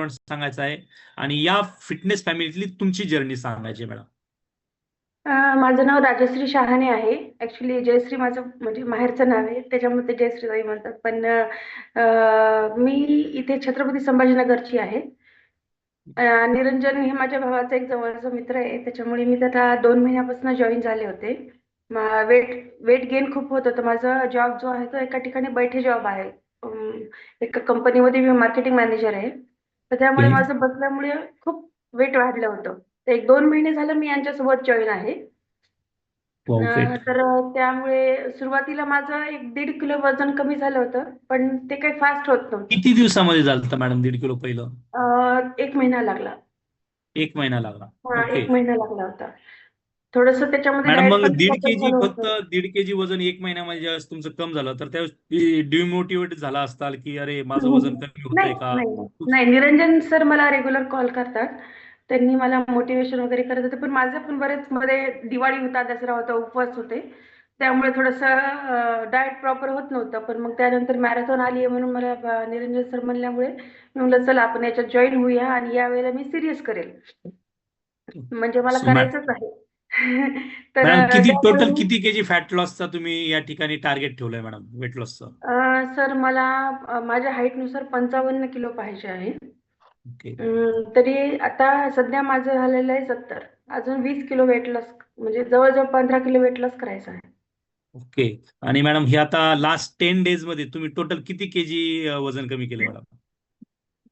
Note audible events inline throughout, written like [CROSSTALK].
Background सांगायचा आहे. आणि या फिटनेस फॅमिलीतली तुमची जर्नी सांगायची मॅडम. माझं नाव राजश्री शहाणे आहे. ऍक्च्युली जयश्री माझं म्हणजे माहेरचं नाव आहे. त्याच्यामध्ये ते जयश्रीताई म्हणतात. पण मी इथे छत्रपती संभाजीनगरची आहे. निरंजन हे माझ्या भावाचा एक जवळचा मित्र आहे. त्याच्यामुळे मी त्याला दोन महिन्यापासून जॉईन झाले होते. वेट वेट गेन खूप होत होतं. माझा जॉब जो आहे तो एका ठिकाणी बैठे जॉब आहे. एका कंपनीमध्ये मी मार्केटिंग मॅनेजर आहे. तर त्यामुळे. माझं बसल्यामुळे खूप वेट वाढलं होतं. तर एक दोन महिने झालं मी यांच्यासोबत जॉईन आहे. तर त्यामुळे सुरुवातीला माझं एक दीड किलो वजन कमी झालं होतं पण ते काही फास्ट होत नव्हतं. किती दिवसामध्ये झालं मॅडम दीड किलो पहिलं? एक महिना लागला. एक महिना लागला. हा एक महिना लागला होता. थोडस त्याच्यामध्ये मग दीड केजी फक्त. दीड केजी वजन एक महिन्यामध्ये ज्यावेळेस तुमचं कम झालं तर त्यावेळेस डिमोटिवेट झाला असताल की अरे माझं वजन कमी होतंय का? नाही निरंजन सर मला रेग्युलर कॉल करतात. त्यांनी मला मोटिवेशन वगैरे करत होते. पण माझं पण बरेच मध्ये दिवाळी होता दसरा होता उपवास होते. त्यामुळे थोडंसं डाएट प्रॉपर होत नव्हतं. पण मग त्यानंतर मॅरेथॉन आली आहे म्हणून मला निरंजन सर म्हणल्यामुळे मी म्हणलं चला आपण याच्यात जॉईन होऊया आणि यावेळेला मी सिरियस करेल. म्हणजे मला करायचंच आहे. [LAUGHS] तर मॅडम किती टोटल किती केजी फॅट लॉसचा तुम्ही या ठिकाणी टार्गेट ठेवलंय मॅडम वेट लॉसचं अं, सर मला अं, माझ्या हाईटनुसार पंचावन्न किलो पाहिजे आहे. ओके. अं, तरी आता सध्या माझं झालेलं आहे सत्तर. अजून वीस किलो वेट लॉस म्हणजे जवळजवळ पंधरा किलो वेट लॉस करायचं आहे. ओके. आणि मॅडम हे आता लास्ट टेन डेजमध्ये तुम्ही टोटल किती केजी वजन कमी केले मॅडम?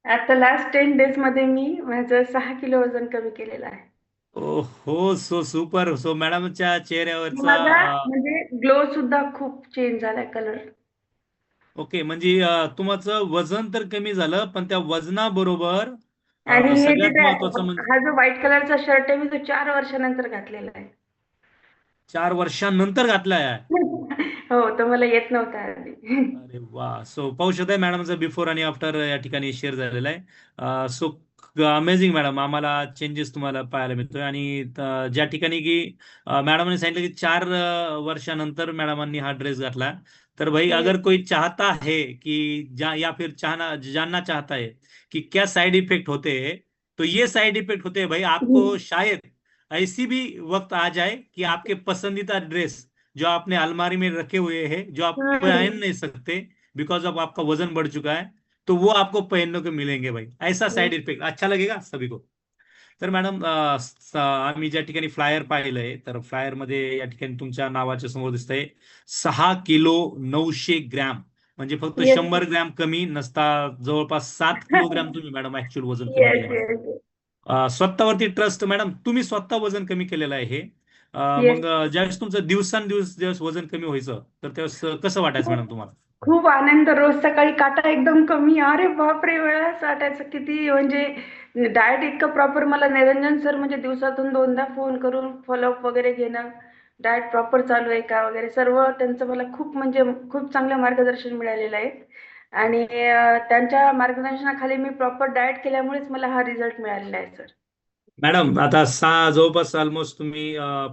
आता लास्ट टेन डेजमध्ये मी माझं सहा किलो वजन कमी केलेलं आहे. हो सो सुपर सो मॅडमच्या माझा चेहऱ्यावरचा म्हणजे ग्लो सुद्धा खूप चेंज झालाय कलर ओके म्हणजे अं, तुमचं वजन तर कमी झालं पण त्या वजनाबरोबर अं, आणि हे जे सगळ्यात महत्वाचं म्हणजे हा जो व्हाईट कलरचा शर्ट आहे मी तो चार वर्षानंतर घातलेला आहे. चार वर्षांनंतर घातलाय? [LAUGHS] हो तो मला येत नव्हता आधी. अरे वा. सो पाहू शकताय मॅडमचं बिफोर आणि आफ्टर या ठिकाणी शेअर झालेलं आहे. सो अमेझिंग मॅडम आम्हाला चेंजेस तुम्हाला पाहायला मिळतोय. आणि ज्या ठिकाणी की मॅडमने सांगितलं की चार वर्षानंतर मॅडमांनी हा ड्रेस घातला. तर भाई अगर कोई चाहता है कि जा या फिर चाहना जानना चाहता है कि क्या साइड इफ़ेक्ट होते हैं तो ये साइड इफ़ेक्ट होते हैं भाई आपको शायद ऐसी भी वक्त आ जाए कि आपके पसंदीदा ड्रेस जो आपने अलमारी में रखे हुए हैं जो आप हम्म। पहन नहीं सकते बिकॉज़ ऑफ़ आपका वज़न बढ़ चुका है तो वो आपको पहनने को मिलेंगे भाई। ऐसा साइड इफेक्ट अच्छा लगेगा सभी को। तर मॅडम आम्ही ज्या ठिकाणी फ्लायर पाहिलंय तर फ्लायरमध्ये या ठिकाणी तुमच्या नावाच्या समोर दिसतंय सहा किलो नऊशे ग्रॅम. म्हणजे फक्त. शंभर ग्रॅम कमी नसता जवळपास सात किलोग्रॅम तुम्ही मॅडम ऍक्च्युअल वजन कमी स्वतःवरती ट्रस्ट मॅडम तुम्ही स्वतः वजन कमी केलेलं आहे हे. मग ज्यावेळेस तुमचं दिवसांदिवस ज्यावेळेस वजन कमी व्हायचं तर त्यावेळेस कसं वाटायचं मॅडम तुम्हाला? खूप आनंद. रोज सकाळी काटा एकदम कमी. अरे बापरे वेळाच वाटायचं. किती म्हणजे डाएट इतकं प्रॉपर मला निरंजन सर म्हणजे दिवसातून दोनदा फोन करून फॉलोअप वगैरे घेणं डाएट प्रॉपर चालू आहे का वगैरे सर्व त्यांचं मला खूप म्हणजे खूप चांगलं मार्गदर्शन मिळालेलं आहे. आणि त्यांच्या मार्गदर्शनाखाली मी प्रॉपर डाएट केल्यामुळेच मला हा रिझल्ट मिळालेला आहे सर मॅडम आता सहा जवळपास ऑलमोस्ट तुम्ही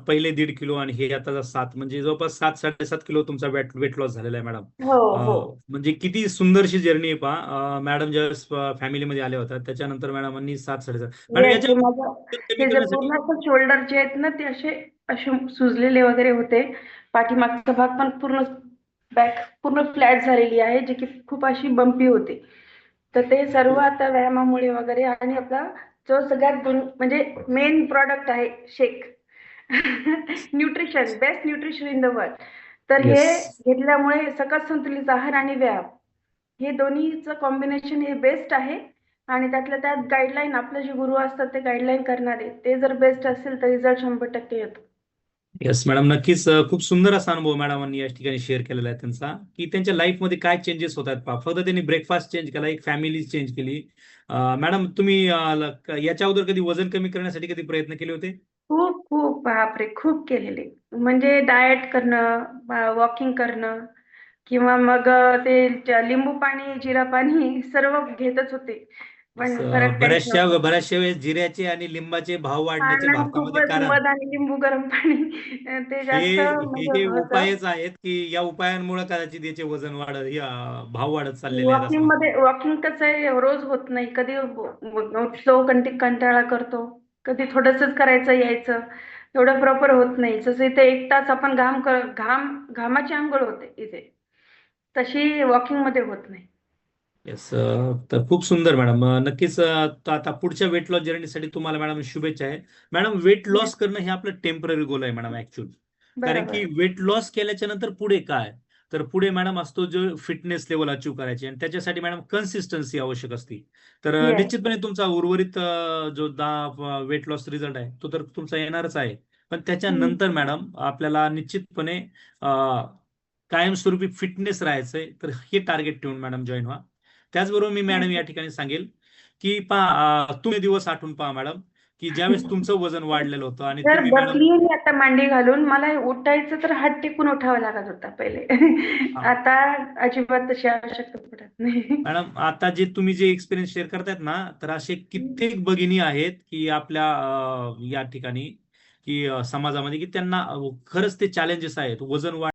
पहिले दीड किलो आणि हे आता सात म्हणजे जवळपास सात साडेसात किलो तुमचा वेट वेट लॉस झालेला आहे मॅडम. हो हो. म्हणजे किती सुंदरशी जर्नी आहे पहा. मॅडम ज्यावेळेस फॅमिलीमध्ये आल्या होत्या त्याच्यानंतर मॅडमांनी सात साडेसात. मॅडम Yes, याच्या हे माझं कमी हे जे करण्यासाठी पूर्ण शोल्डर जे आहेत ना ते असे असे सुजलेले वगैरे होते. पाठीमागचा भाग पण पूर्ण बॅक पूर्ण फ्लॅट झालेली आहे जी की खूप अशी बंपी होती. तर ते सर्व आता व्यायामामुळे वगैरे आणि आपला जो सगळ्यात गुण म्हणजे मेन प्रॉडक्ट आहे shake nutrition best nutrition in the world तर हे. घेतल्यामुळे सकस संतुलित आहार आणि व्यायाम. हे दोन्हीचं कॉम्बिनेशन हे बेस्ट आहे. आणि त्यातल्या त्यात गाईडलाईन आपले जे गुरु असतात ते गाईडलाईन करणारे ते जर बेस्ट असेल तर रिझल्ट शंभर टक्के येतो. येस मॅडम नक्कीच खूप सुंदर असा अनुभव मॅडमांनी या ठिकाणी शेअर केलेला आहे त्यांचा की त्यांच्या लाईफमध्ये काय चेंजेस होत आहेत फक्त त्यांनी ब्रेकफास्ट चेंज केला एक फॅमिली चेंज केली. मॅडम तुम्ही याच्या अगोदर कधी वजन कमी करण्यासाठी कधी प्रयत्न केले होते? खूप खूप बापरे! खूप केलेले. म्हणजे डाएट करणं वॉकिंग करणं किंवा मग ते लिंबू पाणी जिरा पाणी [LAUGHS] सर्व घेतच होते. बऱ्याचशा. बऱ्याचशा वेळेस जिऱ्याचे आणि लिंबाचे भाव वाढण्याचे भारतामध्ये कारण. आणि लिंबू गरम पाणी ते हे जास्त हे म्हणजे उपायच आहेत की या उपायांमुळे कदाचित याचे वजन वाढत भाव वाढत चाललेले आहेत वॉकिंगमध्ये वॉकिंग कसं आहे रोज होत नाही. कधी उठलो कंटी कंटाळा करतो कधी थोडंसंच करायचं यायचं. एवढं प्रॉपर होत नाही. जसं इथे एक तास आपण घाम घाम घामाची आंघोळ होते इथे. तशी वॉकिंगमध्ये होत नाही. येस तर खूप सुंदर मॅडम. नक्कीच आता पुढच्या वेट लॉस जर्नीसाठी तुम्हाला मॅडम शुभेच्छा आहे. मॅडम वेट लॉस करणं हे आपलं टेंपररी गोल आहे मॅडम ऍक्च्युअली कारण की वेट लॉस केल्याच्यानंतर पुढे काय? तर पुढे मॅडम असतो जो फिटनेस लेवल अचीव्ह करायची आणि त्याच्यासाठी मॅडम कन्सिस्टन्सी आवश्यक असते. तर. निश्चितपणे तुमचा उर्वरित जो दा वेट लॉस रिझल्ट आहे तो तर तुमचा येणारच आहे. पण त्याच्यानंतर मॅडम आपल्याला निश्चितपणे कायमस्वरूपी फिटनेस राहायचंय तर हे टार्गेट ठेवून मॅडम जॉईन व्हा. त्याचबरोबर मी मॅडम या ठिकाणी सांगेल की पहा तुम्ही दिवस आठवून पहा मॅडम की ज्यावेळेस तुमचं वजन वाढलेलं होतं आणि तुम्ही आता मांडी घालून मला उठायचं तर हात टेकून उठावं लागत होता पहिले. आता अजिबात तशी आवश्यकता पडत नाही. मॅडम आता जे तुम्ही जे एक्सपिरियन्स शेअर करतायत ना तर असे कित्येक भगिनी आहेत की आपल्या या ठिकाणी की समाजामध्ये की त्यांना खरंच ते चॅलेंजेस आहेत. वजन वाढ